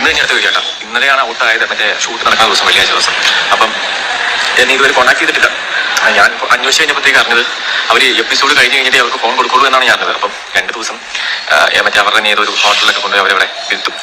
ഇന്ന് ഞാൻ അടുത്ത് ചോദിക്കാം ഇന്നലെയാണ് ഔട്ടായത് മറ്റേ ഷൂട്ട് നടക്കുന്ന ദിവസം വെള്ളിയാഴ്ച ദിവസം. അപ്പം എന്നെ ഇതുവരെ കോൺടാക്ട് ചെയ്തിട്ടില്ല. ഞാൻ അന്വേഷിച്ച് കഴിഞ്ഞപ്പോഴത്തേക്ക് അറിഞ്ഞത് അവർ എപ്പിസോഡ് കഴിഞ്ഞ് കഴിഞ്ഞിട്ട് അവർക്ക് ഫോൺ കൊടുക്കുള്ളൂ എന്നാണ് ഞാൻ പറഞ്ഞത്. അപ്പം രണ്ട് ദിവസം മറ്റേ അവരുടെ ഏതൊരു ഹോട്ടലിലൊക്കെ കൊണ്ടുപോയി അവരവിടെ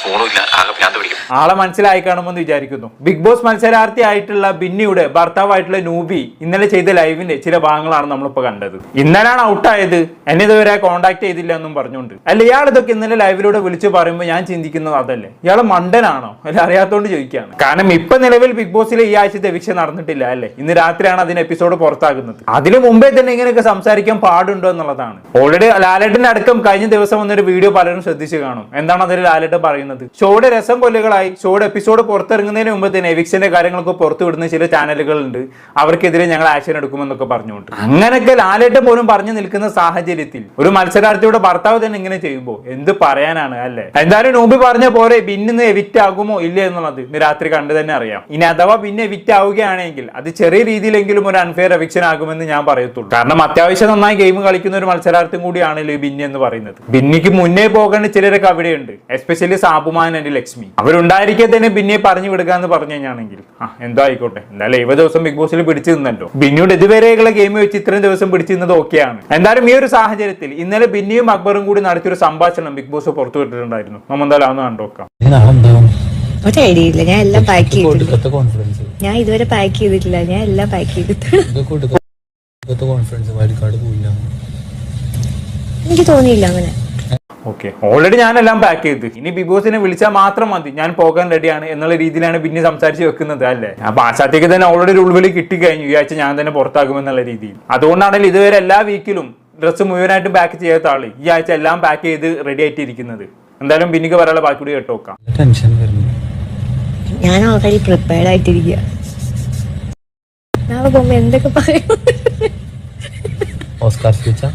ഫോണും ഇല്ല ആകെ ഭ്രാന്ത് പിടിക്കും. ആളെ മനസ്സിലായി കാണുമെന്ന് വിചാരിക്കുന്നു. ബിഗ് ബോസ് മത്സരാർത്ഥി ആയിട്ടുള്ള ബിന്നിയുടെ ഭർത്താവായിട്ടുള്ള നൂബി ഇന്നലെ ചെയ്ത ലൈവിന്റെ ചില ഭാഗങ്ങളാണ് നമ്മളിപ്പോ കണ്ടത്. ഇന്നലെയാണ് ഔട്ടായത്. എന്നെ ഇതുവരെ കോണ്ടാക്ട് ചെയ്തില്ല എന്നും പറഞ്ഞുകൊണ്ട്. അല്ല ഇയാൾ ഇതൊക്കെ ഇന്നലെ ലൈവിലൂടെ വിളിച്ചു പറയുമ്പോൾ ഞാൻ ചിന്തിക്കുന്നത് അതല്ലേ? ഇയാൾ മണ്ടനാണോ? അല്ല അറിയാത്തോണ്ട് ചോദിക്കുകയാണ്. കാരണം ഇപ്പൊ നിലവിൽ ബിഗ് ബോസിലെ ഈ ആഴ്ചത്തെ വിഷയം നടന്നിട്ടില്ല അല്ലേ? ഇന്ന് രാത്രിയാണ് അതിന് എപ്പിസോഡ് പുറത്താകുന്നത്. അതിനു മുമ്പേ തന്നെ ഇങ്ങനെയൊക്കെ സംസാരിക്കാൻ പാടുണ്ടോ എന്നുള്ളതാണ്. ഓൾറെഡി ലാലേട്ടന്റെ അടക്കം കഴിഞ്ഞ ദിവസം വന്നൊരു വീഡിയോ പലരും ശ്രദ്ധിച്ചു കാണും. എന്താണ് അതിൽ ലാലേട്ടൻ പറയുന്നത്? ഷോയുടെ രസം കൊല്ലുകളായി ഷോയുടെ എപ്പിസോഡ് പുറത്തിറങ്ങുന്നതിന് മുമ്പ് തന്നെ എവിക്ഷന്റെ കാര്യങ്ങളൊക്കെ പുറത്തു വിടുന്ന ചില ചാനലുകളുണ്ട്. അവർക്കെതിരെ ഞങ്ങൾ ആക്ഷൻ എടുക്കുമെന്നൊക്കെ പറഞ്ഞുകൊണ്ട്. അങ്ങനെയൊക്കെ ലാലേട്ടൻ പോലും പറഞ്ഞു നിൽക്കുന്ന സാഹചര്യത്തിൽ ഒരു മത്സരാർത്ഥിയുടെ ഭർത്താവ് തന്നെ ഇങ്ങനെ ചെയ്യുമ്പോൾ എന്ത് പറയാനാണ് അല്ലെ? എന്തായാലും നോമ്പി പറഞ്ഞ പോലെ പിന്നിന്ന് എവിറ്റ് ആകുമോ ഇല്ല എന്നുള്ളത് ഇന്ന് രാത്രി കണ്ടു തന്നെ അറിയാം. ഇനി അഥവാ പിന്നെ എവിക്റ്റ് ആവുകയാണെങ്കിൽ അത് ചെറിയ രീതിയിലെങ്കിലും ഒരു അൺഫെയർ എവിക്ഷൻ ആകുമെന്ന് ഞാൻ പറയത്തുള്ളൂ. കാരണം അത്യാവശ്യം നന്നായി ഗെയിം കളിക്കുന്ന ഒരു മത്സരാർത്ഥിയും കൂടിയാണല്ലോ ഈ ബിന്നി എന്ന് പറയുന്നത്. ബിന്നിക്ക് മുന്നേ പോകേണ്ട ചിലരൊക്കെ അവിടെയുണ്ട്. Especially Sabuman and Lakshmi. അവരുണ്ടായിരിക്കെ തന്നെ ബിന്നിയെ പറഞ്ഞു വിടുക എന്ന് പറഞ്ഞു കഴിഞ്ഞാണെങ്കിൽ ആ എന്തോ ആയിക്കോട്ടെ. എന്തായാലും ഏഴ് ദിവസം ബിഗ് ബോസിൽ പിടിച്ചു നിന്നല്ലോ. ബിന്നിയുടെ ഇതുവരെയുള്ള ഗെയിം വെച്ച് ഇത്രയും ദിവസം പിടിച്ചു നിന്നത് ഓക്കെയാണ് എന്തായാലും ഈ ഒരു സാഹചര്യത്തിൽ ഇന്നലെ ബിന്നിയും അക്ബറും കൂടി നടത്തിയൊരു സംഭാഷണം ബിഗ് ബോസ് പുറത്തു വിട്ടിട്ടുണ്ടായിരുന്നു. നമ്മൾ എന്തായാലും അന്ന് കണ്ടോക്കാം ഇനി നാളെ ഒരു ഐഡിയ ഇല്ല. ഞാൻ എല്ലാം പാക്ക് ഞാൻ ഇതുവരെ പാക്ക് ചെയ്തിട്ടില്ല. ഞാൻ എല്ലാം പാക്ക് ചെയ്തിട്ടുണ്ട്. കോൺഫിഡൻസ് വയൽക്കാട് പോയില്ല. എനിക്ക് തോന്നിയില്ല അങ്ങനെ. ഓക്കെ ഓൾറെഡി ഞാനെല്ലാം പാക്ക് ചെയ്തു. ഇനി ബിഗ് ബോസിനെ വിളിച്ചാൽ മാത്രം മതി. ഞാൻ പോകാൻ റെഡിയാണ് എന്നുള്ള രീതിയിലാണ് പിന്നെ സംസാരിച്ച് വെക്കുന്നത് അല്ലേ? ആ ആശാത്തേക്ക് തന്നെ ഓൾറെഡി ഒരു ഉൾവിളി കിട്ടിക്കഴിഞ്ഞു ഈ ആഴ്ച ഞാൻ തന്നെ പുറത്താകുമെന്നുള്ള രീതിയിൽ. അതുകൊണ്ടാണല്ലോ ഇതുവരെ എല്ലാ വീക്കിലും ഡ്രസ്സ് മുഴുവനായിട്ടും പാക്ക് ചെയ്യാത്ത ആൾ ഈ ആഴ്ച എല്ലാം പാക്ക് ചെയ്ത് റെഡി ആയിട്ടിരിക്കുന്നത്. എന്തായാലും ബിന്നിക്ക് പറയാനുള്ള ബാക്കി കൂടി കേട്ടോ ടെൻഷൻ വരുന്നു. ഞാൻ ഓൾറെഡി പ്രിപ്പയർഡ് ആയിട്ടിരിക്കുക നാളെ എന്തൊക്കെ പറയും? Oscar future?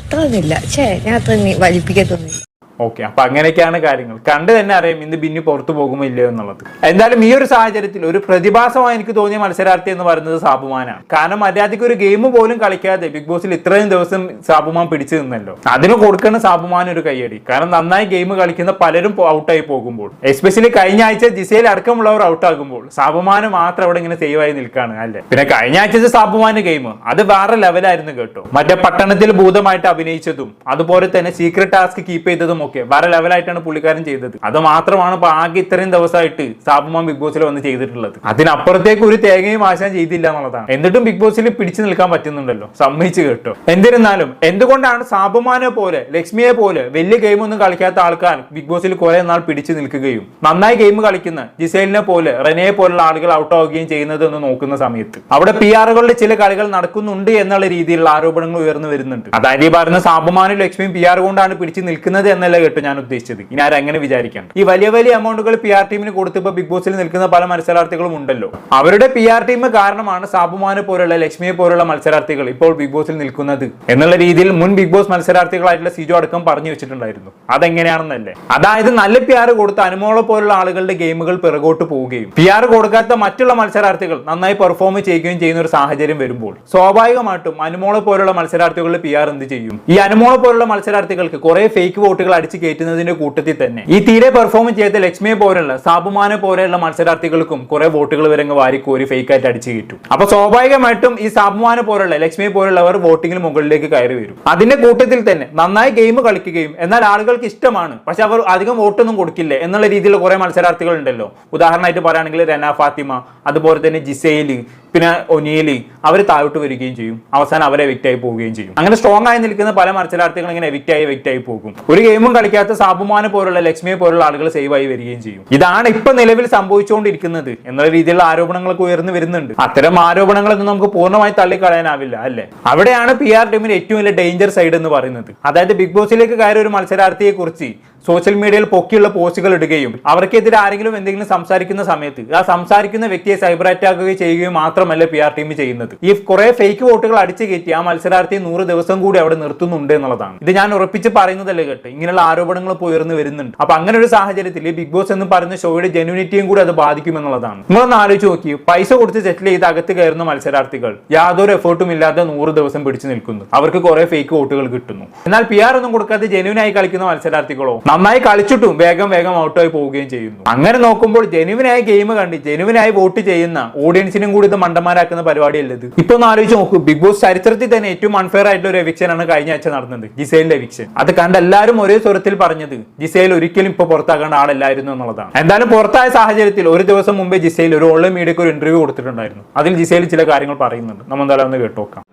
അത്ര ഒന്നുമില്ല ഛേ ഞാൻ അത്ര വലിപ്പിക്കത്തൊന്നുമില്ല. ഓക്കെ അപ്പൊ അങ്ങനെയൊക്കെയാണ് കാര്യങ്ങൾ. കണ്ടു തന്നെ അറിയാം ഇന്ന് ബിന്നി പുറത്തു പോകുമോ ഇല്ലയോ എന്നുള്ളത്. എന്തായാലും ഈ ഒരു സാഹചര്യത്തിൽ ഒരു പ്രതിഭാസമായി എനിക്ക് തോന്നിയ മത്സരാർത്ഥി എന്ന് പറയുന്നത് സാബുമാനാണ്. കാരണം മര്യാദയ്ക്ക് ഒരു ഗെയിം പോലും കളിക്കാതെ ബിഗ് ബോസിൽ ഇത്രയും ദിവസം സാബുമാൻ പിടിച്ചു നിന്നല്ലോ. അതിന് കൊടുക്കുന്ന സാബുമാൻ ഒരു കയ്യടി. കാരണം നന്നായി ഗെയിം കളിക്കുന്ന പലരും ഔട്ടായി പോകുമ്പോൾ. എസ്പെഷ്യലി കഴിഞ്ഞ ആഴ്ച ജിസയിൽ അടക്കമുള്ളവർ ഔട്ടാകുമ്പോൾ സാബുമാന് മാത്രം അവിടെ ഇങ്ങനെ സേവ് ആയി നിൽക്കുകയാണ് അല്ലേ? പിന്നെ കഴിഞ്ഞ ആഴ്ച സാബുമാന് ഗെയിം അത് വേറെ ലെവലായിരുന്നു കേട്ടോ. മറ്റേ പട്ടണത്തിൽ ഭൂതമായിട്ട് അഭിനയിച്ചതും അതുപോലെ തന്നെ സീക്രട്ട് ടാസ്ക് കീപ്പ് ചെയ്തതും ഒക്കെ വേറെ ലെവലായിട്ടാണ് പുള്ളിക്കാരൻ ചെയ്തത്. അത് മാത്രമാണ് ഇപ്പൊ ആകെ ഇത്രയും ദിവസമായിട്ട് സാബുമാൻ ബിഗ് ബോസിൽ വന്ന് ചെയ്തിട്ടുള്ളത്. അതിനപ്പുറത്തേക്ക് ഒരു തേങ്ങയും ആശാൻ ചെയ്തില്ല എന്നുള്ളതാണ്. എന്നിട്ടും ബിഗ് ബോസിൽ പിടിച്ചു നിൽക്കാൻ പറ്റുന്നുണ്ടല്ലോ. സമ്മതിച്ചു കേട്ടോ. എന്നിരുന്നാലും എന്തുകൊണ്ടാണ് സാബുമാനെ പോലെ ലക്ഷ്മിയെ പോലെ വലിയ ഗെയിം ഒന്നും കളിക്കാത്ത ആൾക്കാർ ബിഗ് ബോസിൽ കുറെ നാൾ പിടിച്ചു നിൽക്കുകയും നന്നായി ഗെയിം കളിക്കുന്ന ജിസേലിനെ പോലെ റെനയെ പോലുള്ള ആളുകൾ ഔട്ട് ആവുകയും ചെയ്യുന്നത് എന്ന് നോക്കുന്ന സമയത്ത് അവിടെ പി ആറുകളുടെ ചില കളികൾ നടക്കുന്നുണ്ട് എന്നുള്ള രീതിയിലുള്ള ആരോപണങ്ങൾ ഉയർന്നു വരുന്നുണ്ട്. അതായത് ഈ പറയുന്ന സാബുമാനും ലക്ഷ്മിയും പി ആർ കൊണ്ടാണ് പിടിച്ചു നിൽക്കുന്നത് എന്നല്ല കേട്ടോ ഞാൻ ഉദ്ദേശിച്ചത്. ഇനി ആരെങ്ങനെ വിചാരിക്കാം ഈ വലിയ വലിയ എമൗണ്ടുകൾ പി ആർ ടീമിന് കൊടുത്തിപ്പോ ബിഗ് ബോസിൽ നിൽക്കുന്ന പല മത്സരാർത്ഥികളും ഉണ്ടല്ലോ. അവരുടെ പി ആർ ടീം കാരണമാണ് സാബുമാനെ പോലുള്ള ലക്ഷ്മിയെ പോലുള്ള മത്സരാർത്ഥികൾ ഇപ്പോൾ ബിഗ് ബോസിൽ നിൽക്കുന്നത്. എന്നുള്ള രീതിയിൽ മുൻ ബിഗ് ബോസ് മത്സരാർത്ഥികളായിട്ടുള്ള സിജോ അടക്കം പറഞ്ഞു വെച്ചിട്ടുണ്ടായിരുന്നു. അതെങ്ങനെയാണെന്നല്ലേ? അതായത് നല്ല പി ആർ കൊടുത്ത അനുമോളെ പോലുള്ള ആളുകളുടെ ഗെയിമുകൾ പിറകോട്ട് പോവുകയും പി ആർ കൊടുക്കാത്ത മറ്റുള്ള മത്സരാർത്ഥികൾ നന്നായി പെർഫോം ചെയ്യുകയും ചെയ്യുന്ന ഒരു സാഹചര്യം വരുമ്പോൾ സ്വാഭാവികമായിട്ടും അനുമോളെ പോലുള്ള മത്സരാർത്ഥികളുടെ പി ആർ എന്ത് ചെയ്യും? ഈ അനുമോളെ പോലുള്ള മത്സരാർത്ഥികൾക്ക് കുറെ ഫേക്ക് വോട്ടുകൾ അടിച്ചു കയറ്റുന്നതിന്റെ കൂട്ടത്തിൽ തന്നെ. ഈ തീരെ പെർഫോം ചെയ്ത ലക്ഷ്മിയെ പോലുള്ള സാബുമാനെ പോലെയുള്ള മത്സരാർത്ഥികൾക്കും കുറെ വോട്ടുകൾ വരെ വാരി വാരിക്കോരി ഫേക്ക് ആയിട്ട് അടിച്ചു കയറ്റും. അപ്പൊ സ്വാഭാവികമായിട്ടും ഈ സാബുമാനെ പോലുള്ള ലക്ഷ്മിയെ പോലുള്ളവർ വോട്ടിങ്ങിന് മുകളിലേക്ക് കയറി വരും. അതിന്റെ കൂട്ടത്തിൽ തന്നെ നന്നായി ഗെയിം കളിക്കുകയും എന്നാൽ ആളുകൾക്ക് ഇഷ്ടമാണ് പക്ഷെ അവർ അധികം വോട്ടൊന്നും കൊടുക്കില്ല എന്നുള്ള രീതിയിലുള്ള കുറെ മത്സരാർത്ഥികൾ ഉണ്ടല്ലോ ഉദാഹരണമായിട്ട് പറയുകയാണെങ്കിൽ രന ഫാത്തിമ അതുപോലെ തന്നെ ജിസേൽ പിന്നെ ഒനിയലി അവർ താഴോട്ട് വരികയും ചെയ്യും. അവസാനം അവരെ എവിക്റ്റ് ആയി പോവുകയും ചെയ്യും. അങ്ങനെ സ്ട്രോങ് ആയി നിൽക്കുന്ന പല മത്സരാർത്ഥികൾ ഇങ്ങനെ എവിക്റ്റ് ആയി എവിക്റ്റ് ആയി പോകും. ഒരു ഗെയിമും കളിക്കാത്ത സാബുമാനെ പോലുള്ള ലക്ഷ്മിയെ പോലുള്ള ആളുകൾ സേവ് ആയി വരികയും ചെയ്യും. ഇതാണ് ഇപ്പൊ നിലവിൽ സംഭവിച്ചുകൊണ്ടിരിക്കുന്നത് എന്നുള്ള രീതിയിലുള്ള ആരോപണങ്ങളൊക്കെ ഉയർന്നു വരുന്നുണ്ട്. അത്തരം ആരോപണങ്ങളൊന്നും നമുക്ക് പൂർണമായി തള്ളിക്കളയാനാവില്ല അല്ലെ? അവിടെയാണ് പി ആർ ടീമിന് ഏറ്റവും വലിയ ഡേഞ്ചർ സൈഡ് എന്ന് പറയുന്നത്. അതായത് ബിഗ് ബോസിലേക്ക് കയറിയ ഒരു മത്സരാർത്ഥിയെ കുറിച്ച് സോഷ്യൽ മീഡിയയിൽ പൊക്കിയുള്ള പോസ്റ്റുകൾ ഇടുകയും അവർക്കെതിരെ ആരെങ്കിലും എന്തെങ്കിലും സംസാരിക്കുന്ന സമയത്ത് ആ സംസാരിക്കുന്ന വ്യക്തിയെ സൈബർ അറ്റാക്ക് ചെയ്യുകയും മാത്രമല്ല പി ആർ ടീം ചെയ്യുന്നത്. ഈ കുറെ ഫേക്ക് വോട്ടുകൾ അടിച്ചു കയറ്റി ആ മത്സരാർത്ഥിയെ നൂറ് ദിവസം കൂടി അവിടെ നിർത്തുന്നുണ്ട് എന്നുള്ളതാണ്. ഇത് ഞാൻ ഉറപ്പിച്ച് പറയുന്നതല്ലേ കേട്ടോ. ഇങ്ങനെയുള്ള ആരോപണങ്ങൾ ഉയർന്നു വരുന്നുണ്ട്. അപ്പൊ അങ്ങനെ ഒരു സാഹചര്യത്തിൽ ബിഗ് ബോസ് എന്ന് പറയുന്ന ഷോയുടെ ജെനുവിനിറ്റിയും കൂടി അത് ബാധിക്കുമെന്നുള്ളതാണ് നിങ്ങളൊന്ന് ആലോചിച്ച് നോക്കി പൈസ കൊടുത്ത് സെറ്റിൽ ചെയ്ത് അകത്ത് കയറുന്ന മത്സരാർത്ഥികൾ യാതൊരു എഫേർട്ടും ഇല്ലാതെ നൂറ് ദിവസം പിടിച്ചു നിൽക്കുന്നു. അവർക്ക് കുറെ ഫേക്ക് വോട്ടുകൾ കിട്ടുന്നു. എന്നാൽ പി ആർ ഒന്നും കൊടുക്കാതെ ജെനുവിനായി കളിക്കുന്ന മത്സരാർത്ഥികളോ നന്നായി കളിച്ചിട്ടും വേഗം വേഗം ഔട്ടായി പോവുകയും ചെയ്യുന്നു. അങ്ങനെ നോക്കുമ്പോൾ ജെനുവിനായി ഗെയിം കണ്ട് ജെനുവിനായി വോട്ട് ചെയ്യുന്ന ഓഡിയൻസിനും കൂടി ഇത് മണ്ടന്മാരാക്കുന്ന പരിപാടിയല്ല ഇത്? ഇപ്പൊ ഒന്ന് ആലോചിച്ച് നോക്കൂ ബിഗ് ബോസ് ചരിത്രത്തിൽ തന്നെ ഏറ്റവും അൺഫെയർ ആയിട്ടുള്ള ഒരു എവിക്ഷൻ ആണ് കഴിഞ്ഞ ആഴ്ച നടന്നത് ജിസൈലിന്റെ എവിക്ഷൻ അത് കണ്ട് എല്ലാവരും ഒരേ സ്വരത്തിൽ പറഞ്ഞത് ജിസൈൽ ഒരിക്കലും ഇപ്പൊ പുറത്താക്കേണ്ട ആളല്ലായിരുന്നു എന്നുള്ളതാണ്. എന്തായാലും പുറത്തായ സാഹചര്യത്തിൽ ഒരു ദിവസം മുമ്പേ ജിസൈൽ ഒരു ഓൺലൈൻ മീഡിയക്ക് ഒരു ഇന്റർവ്യൂ കൊടുത്തിട്ടുണ്ടായിരുന്നു. അതിൽ ജിസൈൽ ചില കാര്യങ്ങൾ പറയുന്നുണ്ട്. നമ്മൾ എന്തായാലും ഒന്ന് കേട്ടോക്കാം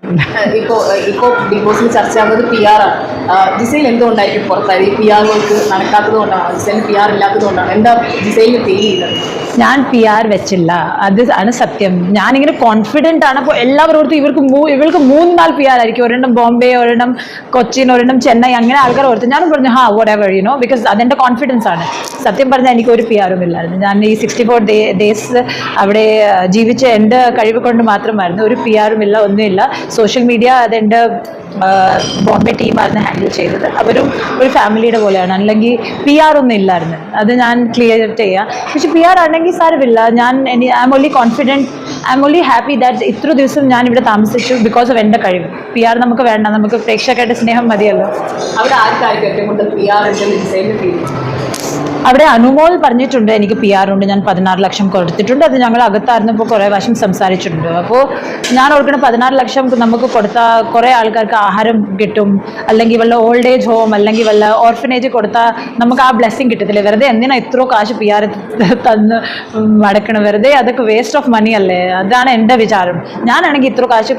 ഇപ്പോൾ ഇപ്പോൾ ബിഗ് ബോസിൽ ചർച്ചയാകുന്നത് പി ആറാണ് ജിസൈൽ എന്തുകൊണ്ടായിരിക്കും പുറത്തായത്? ഈ പി ആറുകൾക്ക് നടക്കാത്തത് കൊണ്ടാണ്? ജിസൈലിന് പി ആർ ഇല്ലാത്തത് കൊണ്ടാണ്? എന്താ ജിസൈലിന് ഫീൽ ചെയ്യുന്നത്? ഞാൻ പി ആർ വെച്ചില്ല. അത് ആണ് സത്യം. ഞാനിങ്ങനെ കോൺഫിഡന്റ് ആണ്. അപ്പോൾ എല്ലാവരോടത്തും ഇവർക്ക് മൂ- ഇവൾക്ക് മൂന്ന് നാല് പി ആർ ആയിരിക്കും. ഒരെണ്ണം ബോംബെ ഒരെണ്ണം കൊച്ചിൻ ഒരെണ്ണം ചെന്നൈ അങ്ങനെ ആൾക്കാർ ഓർത്ത് ഞാനും പറഞ്ഞു ഹാ വോട്ട് എവർ യുനോ ബിക്കോസ് അതെന്റെ കോൺഫിഡൻസ് ആണ്. സത്യം പറഞ്ഞാൽ എനിക്ക് ഒരു പി ആറും ഇല്ലായിരുന്നു. ഞാൻ ഈ സിക്സ്റ്റി ഫോർ ഡേ ഡേയ്സ് അവിടെ ജീവിച്ച എന്റെ കഴിവ് കൊണ്ട് മാത്രമായിരുന്നു ഒരു പി ആറും ഇല്ല ഒന്നുമില്ല. സോഷ്യൽ മീഡിയ അതെന്റെ ബോംബെ ടീമായിരുന്നു ഹാൻഡിൽ ചെയ്തത്. അവരും ഒരു ഫാമിലിയുടെ പോലെയാണ്. അല്ലെങ്കിൽ പി ആർ ഒന്നും ഇല്ലായിരുന്നു. അത് ഞാൻ ക്ലിയർ ചെയ്യാം. പക്ഷെ പി ആർ ആണെങ്കിൽ സാരമില്ല. ഞാൻ I am only confident I am only happy that ഇത്ര ദിവസം ഞാൻ ഇവിടെ താമസിച്ചു ബിക്കോസ് ഓഫ് എന്റെ കഴിവ്. പി ആർ നമുക്ക് വേണ്ട. നമുക്ക് പ്രേക്ഷകരുടെ സ്നേഹം മതിയല്ലോ. അവിടെ ആർക്കായിരിക്കും അവിടെ അനുമോൾ പറഞ്ഞിട്ടുണ്ട് എനിക്ക് പി ആർ ഉണ്ട് ഞാൻ പതിനാറ് ലക്ഷം കൊടുത്തിട്ടുണ്ട് അത് ഞങ്ങൾ അകത്തായിരുന്നപ്പോൾ കുറേ വശം സംസാരിച്ചിട്ടുണ്ട്. അപ്പോൾ ഞാൻ ഓർക്കണം പതിനാറ് ലക്ഷം നമുക്ക് കൊടുത്താൽ കുറേ ആൾക്കാർക്ക് ആഹാരം കിട്ടും അല്ലെങ്കിൽ വല്ല ഓൾഡ് ഏജ് ഹോം അല്ലെങ്കിൽ വല്ല ഓർഫനേജ് കൊടുത്താൽ നമുക്ക് ആ ബ്ലെസ്സിങ് കിട്ടത്തില്ല? വെറുതെ എന്തിനാ ഇത്രയോ കാശ് പി ആർ തന്ന് മടക്കണം? വെറുതെ അതൊക്കെ വേസ്റ്റ് ഓഫ് മണി അല്ലേ? അതാണ് എന്റെ വിചാരം. ഞാനാണെങ്കിൽ ഇത്ര കാശ്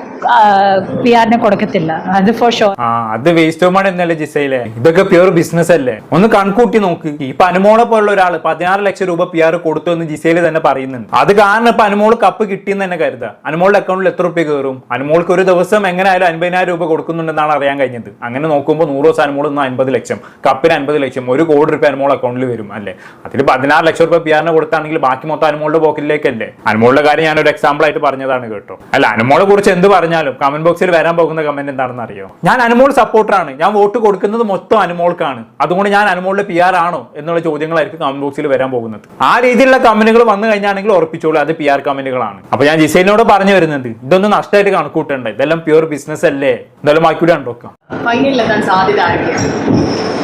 പി ആറിനെ കൊടുക്കത്തില്ല. അത് ഫോർ ഷോർ അത് വേസ്റ്റ് ഓഫ് മണി എന്നല്ലേ ജിസയിലെ ഇതൊക്കെ പ്യുവർ ബിസിനസ് അല്ലേ? ഒന്ന് കൺകൂട്ടി നോക്ക്. ഇപ്പൊ അനുമോളെ പോലുള്ള ഒരാൾ പതിനാറ് ലക്ഷം രൂപ പി ആർ കൊടുത്തു എന്ന് ജിസയിൽ തന്നെ പറയുന്നുണ്ട്. അത് കാരണം ഇപ്പൊ അനുമോൾ കപ്പ് കിട്ടിയെന്ന് തന്നെ കരുതുക. അനുമോളുടെ അക്കൗണ്ടിൽ എത്ര റുപ്യ കയറും? അനുമോൾക്ക് ഒരു ദിവസം എങ്ങനെയായാലും അൻപതിനായിരം രൂപ കൊടുക്കുന്നുണ്ടെന്നാണ് അറിയാൻ കഴിഞ്ഞത്. അങ്ങനെ നോക്കുമ്പോൾ നൂറ് ദിവസം അനുമോൾ നിന്ന് അൻപത് ലക്ഷം. കപ്പിന് അൻപത് ലക്ഷം. ഒരു കോടി രൂപ അനുമോൾ അക്കൗണ്ടിൽ വരും അല്ലേ? അതിൽ പതിനാറ് ലക്ഷം രൂപ പി ആറിന് കൊടുത്താണെങ്കിൽ ബാക്കി മൊത്തം അനുമോളുടെ പോക്കറ്റിലേക്കല്ലേ? അനുമോളുടെ കാര്യം ഞാൻ ഒരു എക്സാമ്പിൾ ആയിട്ട് പറഞ്ഞതാണ് കേട്ടോ. അല്ല അനുമോളെ കുറിച്ച് എന്ത് പറഞ്ഞാലും കമന്റ് ബോക്സിൽ വരാൻ പോകുന്ന കമന്റ് എന്താണെന്ന് അറിയോ? ഞാൻ അനുമോൾ സപ്പോർട്ടറാണ് ഞാൻ വോട്ട് കൊടുക്കുന്നത് മൊത്തം അനുമോൾക്കാണ്. അതുകൊണ്ട് ഞാൻ അനുമോളുടെ പി ആർ ആണോ എന്നുള്ള ചോദ്യങ്ങളായിരിക്കും കമന്റ് ബോക്സിൽ വരാൻ പോകുന്നത്. ആ രീതിയിലുള്ള കമന്റുകൾ വന്നു കഴിഞ്ഞാണെങ്കിൽ ഉറപ്പിച്ചോളൂ അത് പി ആർ കമന്റുകളാണ്. അപ്പൊ ഞാൻ ജിസൈലിനോട് പറഞ്ഞു വരുന്നത് ഇതൊന്നും നഷ്ടമായിട്ട് കണക്കൂട്ടണ്ട ഇതെല്ലാം പ്യുവർ ബിസിനസ് അല്ലേ? ഇതെല്ലാം ബാക്കി കണ്ടോക്കാം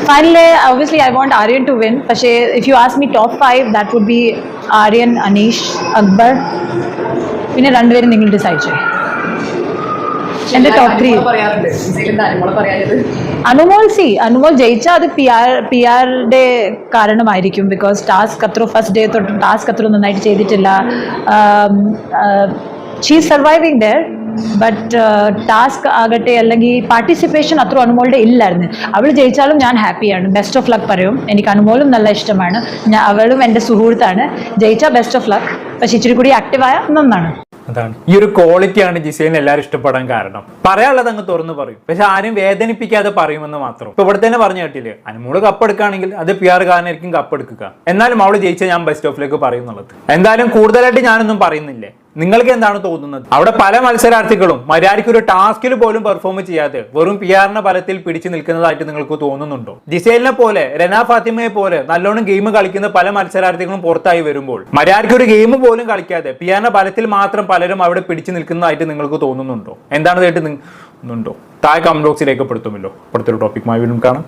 Finally, obviously, I want Aryan to win. പക്ഷേ if you ask me top five, that would be Aryan, Anish, Akbar. പിന്നെ രണ്ടുപേരും നിങ്ങൾ ഡിസൈഡ് ചെയ്യും. എന്റെ top three Anumol C Anumol ജയിച്ചാൽ അത് പി ആർ പി ആറിന്റെ കാരണമായിരിക്കും ബിക്കോസ് ടാസ്ക് അത്ര ഫസ്റ്റ് ഡേ തൊട്ട് ടാസ്ക് അത്ര നന്നായിട്ട് ചെയ്തിട്ടില്ല. She surviving there but task ആകട്ടെ അല്ലെങ്കിൽ പാർട്ടിസിപ്പേഷൻ അത്ര അനുമോളുടെ ഇല്ലായിരുന്നു. അവൾ ജയിച്ചാലും ഞാൻ ഹാപ്പിയാണ് ബെസ്റ്റ് ഓഫ് ലക്ക് പറയും. എനിക്ക് അനുമോളും നല്ല ഇഷ്ടമാണ്. ഞാൻ അവളും എന്റെ സുഹൃത്താണ്. ജയിച്ചാൽ ബെസ്റ്റ് ഓഫ് ലക്ക് പക്ഷേ ഇച്ചിരി കൂടി ആക്റ്റീവായ നന്നാണ്. അതാണ്. ഈ ഒരു ക്വാളിറ്റിയാണ് ജിസേലിന് എല്ലാവരും ഇഷ്ടപ്പെടാൻ കാരണം. പറയാനുള്ളത് അങ്ങ് തുറന്നു പറയും. പക്ഷെ ആരും വേദനിപ്പിക്കാതെ പറയുമെന്ന് മാത്രം. ഇപ്പൊ ഇവിടെ തന്നെ പറഞ്ഞു കേട്ടില്ലേ? അനുമോൾ കപ്പെടുക്കുകയാണെങ്കിൽ അത് പി ആർ കാരനായിരിക്കും കപ്പെടുക്കുക. എന്നാലും അവൾ ജയിച്ചാൽ ഞാൻ ബെസ്റ്റ് ഓഫിലേക്ക് പറയുന്നുള്ളത് എന്തായാലും കൂടുതലായിട്ട് ഞാനൊന്നും പറയുന്നില്ലേ? നിങ്ങൾക്ക് എന്താണ് തോന്നുന്നത്? അവിടെ പല മത്സരാർത്ഥികളും മര്യാദയ്ക്ക് ഒരു ടാസ്കിൽ പോലും പെർഫോം ചെയ്യാതെ വെറും പി ആറിന്റെ ഫലത്തിൽ പിടിച്ചു നിൽക്കുന്നതായിട്ട് നിങ്ങൾക്ക് തോന്നുന്നുണ്ടോ? ജിസേലിനെ പോലെ രന ഫാത്തിമയെ പോലെ നല്ലോണം ഗെയിം കളിക്കുന്ന പല മത്സരാർത്ഥികളും പുറത്തായി വരുമ്പോൾ മര്യാദയ്ക്ക് ഒരു ഗെയിം പോലും കളിക്കാതെ പി ആറിന്റെ ഫലത്തിൽ മാത്രം പലരും അവിടെ പിടിച്ചു നിൽക്കുന്നതായിട്ട് നിങ്ങൾക്ക് തോന്നുന്നുണ്ടോ? എന്താണ് കേട്ട് നിന്നുണ്ടോ താഴെ കമന്റ് ബോക്സിൽ രേഖപ്പെടുത്തുമല്ലോ അടുത്തൊരു ടോപ്പിക്കുമായി വീണ്ടും കാണാം.